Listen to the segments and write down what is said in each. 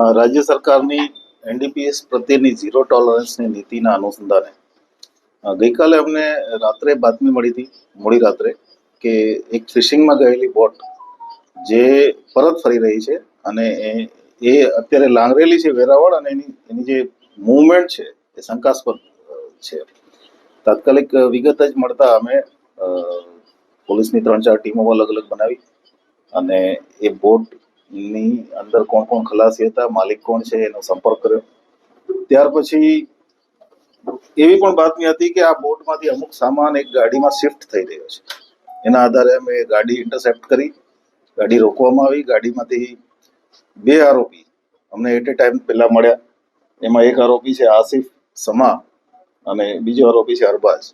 રાજ્ય સરકારની એનડીપીએસ પ્રત્યેની ઝીરો ટોલરન્સની નીતિના અનુસંધાને ગઈકાલે અમને રાત્રે બાતમી મળી હતી, મોડી રાત્રે, કે એક ફિશિંગમાં ગયેલી બોટ જે પરત ફરી રહી છે અને એ અત્યારે લાંગરેલી છે વેરાવળ અને એની એની જે મૂવમેન્ટ છે એ શંકાસ્પદ છે. તાત્કાલિક વિગત જ મળતા અમે પોલીસની ત્રણ ચાર ટીમો અલગ અલગ બનાવી અને એ બોટની અંદર કોણ કોણ ખલાસી હતા, માલિક કોણ છે, એનો સંપર્ક કર્યો. ત્યાર પછી એવી પણ બાતમી હતી કે આ બોટમાંથી અમુક સામાન એક ગાડીમાં શિફ્ટ થઈ રહ્યો છે. એના આધારે અમે ગાડી ઇન્ટરસેપ્ટ કરી, ગાડી રોકવામાં આવી. ગાડીમાંથી બે આરોપી અમને એટ એ ટાઈમ પહેલા મળ્યા. એમાં એક આરોપી છે આસિફ સમા અને બીજો આરોપી છે અરબાઝ.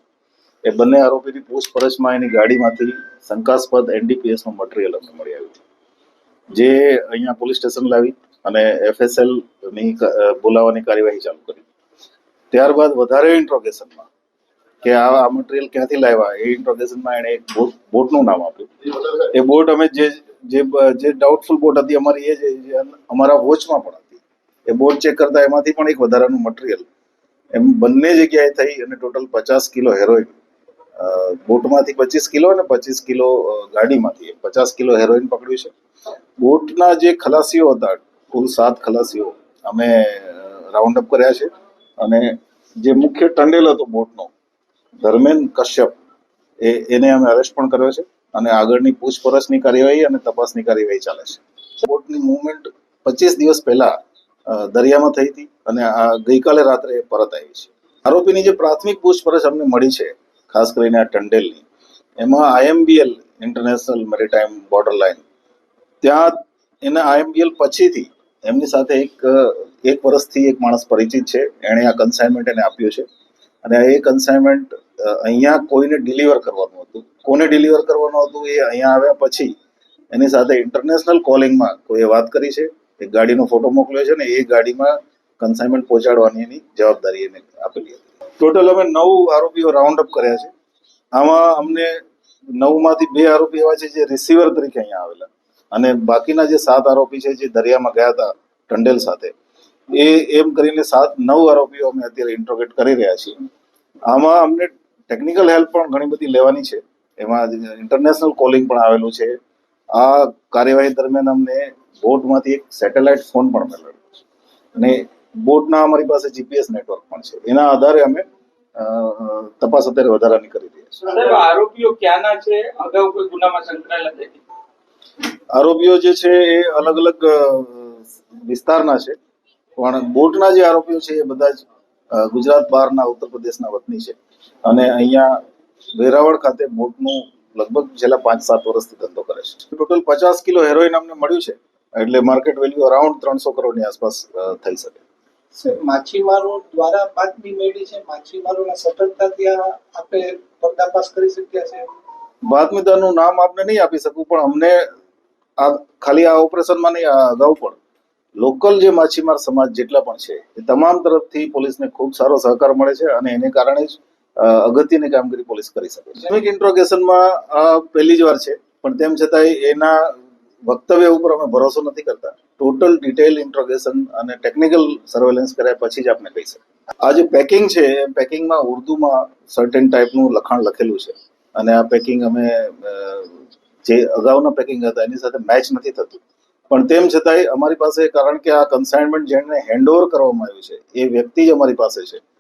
એ બંને આરોપીની પૂછપરછમાં એની ગાડીમાંથી શંકાસ્પદ એનડીપીએસનું મટીરિયલ અમને મળી આવ્યું જે અહીંયા પોલીસ સ્ટેશન લાવી અને એફએસએલની બોલાવવાની કાર્યવાહી ચાલુ કરી. ત્યારબાદ વધારે ઇન્ટ્રોગેશનમાં કે આ મટીરિયલ ક્યાંથી લાવ્યા? એ ઇન્ટ્રોગેશનમાં એણે એક બોટ, બોટનું નામ આપ્યું. એ બોટ અમે જે જે જે ડાઉટફુલ બોટ હતી અમારી એ જે અમારા વોચમાં પણ હતી. એ બોટ ચેક કરતા એમાંથી પણ એક વધારાનું મટીરિયલ એમ બંને જગ્યાએ થઈ અને ટોટલ પચાસ કિલો હેરોઇન બોટમાંથી પચીસ કિલો અને પચીસ કિલો ગાડીમાંથી. પચાસ કિલો હેરોઇન પકડ્યું છે. બોટના જે ખલાસીઓ હતા, કુલ સાત ખલાસીઓ, અમે રાઉન્ડ અપ કર્યા છે. અને જે મુખ્ય ટંડેલ હતો બોટનો, ધર્મેન કશ્યપ, એ, એને અમે અરેસ્ટ પણ કર્યો છે અને આગળની પૂછપરછની કાર્યવાહી અને તપાસની કાર્યવાહી ચાલે છે. બોટની મુવમેન્ટ પચીસ દિવસ પહેલા દરિયામાં થઈ હતી અને આ ગઈકાલે રાત્રે પરત આવી છે. આરોપીની જે પ્રાથમિક પૂછપરછ અમને મળી છે, ખાસ કરીને આ ટંડેલની, એમાં IMBL international maritime border line ત્યાં એના આઈએમબીએલ પછીથી એમની સાથે એક એક વર્ષથી એક માણસ પરિચિત છે. એણે આ કન્સાઇનમેન્ટ એને આપ્યું છે. અને એ કન્સાઇનમેન્ટ અહીંયા કોઈને ડિલિવર કરવાનું હતું. કોને ડિલિવર કરવાનું હતું એ અહીંયા આવ્યા પછી એની સાથે ઇન્ટરનેશનલ કોલિંગમાં કોઈએ વાત કરી છે. એક ગાડીનો ફોટો મોકલ્યો છે ને એ ગાડીમાં કન્સાઇનમેન્ટ પહોંચાડવાની એની જવાબદારી એને આપેલી હતી. ટોટલ અમે નવ આરોપીઓ રાઉન્ડ અપ કર્યા છે. આમાં અમને નવમાંથી બે આરોપી એવા છે જે રિસીવર તરીકે અહીંયા આવેલા. અને બાકીના જે સાત આરોપી છે જે દરિયામાં ગયા હતા ટંડેલ સાથે, એ એમ કરીને સાત નવ આરોપીઓ અમે અત્યારે ઇન્ટ્રોગેટ કરી રહ્યા છીએ. આમાં અમને ટેકનિકલ હેલ્પ પણ ઘણી બધી લેવાની છે. એમાં ઇન્ટરનેશનલ કોલિંગ પણ આવેલું છે. આ કાર્યવાહી દરમિયાન અમને બોટમાંથી એક સેટેલાઇટ ફોન પણ મેળવ્યો છે. અને બોટના અમારી પાસે જીપીએસ નેટવર્ક પણ છે. એના આધારે અમે તપાસ અત્યારે વધારાની કરી રહ્યા છીએ. આરોપીઓ ક્યાંના છે? અગાઉ કોઈ ગુનામાં સંકળાયેલા નથી આરોપીઓ જે છે એ અલગ અલગ વિસ્તારના છે. પણ બોટના જે આરોપીઓ છે એ બધા જ ગુજરાત બહારના ઉત્તર પ્રદેશના વતની છે. અને અહીંયા વેરાવળ ખાતે બોટનું લગભગ છેલ્લા પાંચ સાત વર્ષથી ધંધો કરે છે. ટોટલ પચાસ કિલો હેરોઇન અમને મળ્યું છે. એટલે માર્કેટ વેલ્યુ અરાઉન્ડ ત્રણસો કરોડની આસપાસ થઈ શકે. માછીમારો દ્વારા બાતમી મેળવી છે. માછીમારોના સતર્કતાથી આપે પર્દાફાશ કરી શક્યા છે? બાતમીદારનું નામ આપને નહીં આપી શકું, પણ અમને આ ખાલી આ ઓપરેશનમાં નહીં, આ અગાઉ પણ. લોકલ જે માછીમાર સમાજ જેટલા પણ છે, એ તમામ તરફથી પોલીસને ખૂબ સારો સહકાર મળે છે અને એને કારણે જ અગત્યની કામગીરી પોલીસ કરી શકે છે. પ્રાથમિક ઇન્ટ્રોગેશનમાં આ પહેલી જ વાર છે, પણ તેમ છતાંય એના વક્તવ્ય ઉપર અમે ભરોસો નથી કરતા. ટોટલ ડિટેલ ઇન્ટ્રોગેશન અને ટેકનિકલ સર્વેલન્સ કર્યા પછી જ આપણે કહી શકીએ આ જે પેકિંગ છે પેકિંગમાં ઉર્દુમાં સર્ટેન ટાઈપનું લખાણ લખેલું છે. અને આ પેકિંગ અમે જે અગાઉના પેકિંગ હતા, એની સાથે મેચ નથી થતું. પણ તેમ છતાંય અમારી પાસે, કારણ કે આ કન્સાઇનમેન્ટ જેને હેન્ડઓવર કરવામાં આવ્યું છે, એ વ્યક્તિ જ અમારી પાસે છે.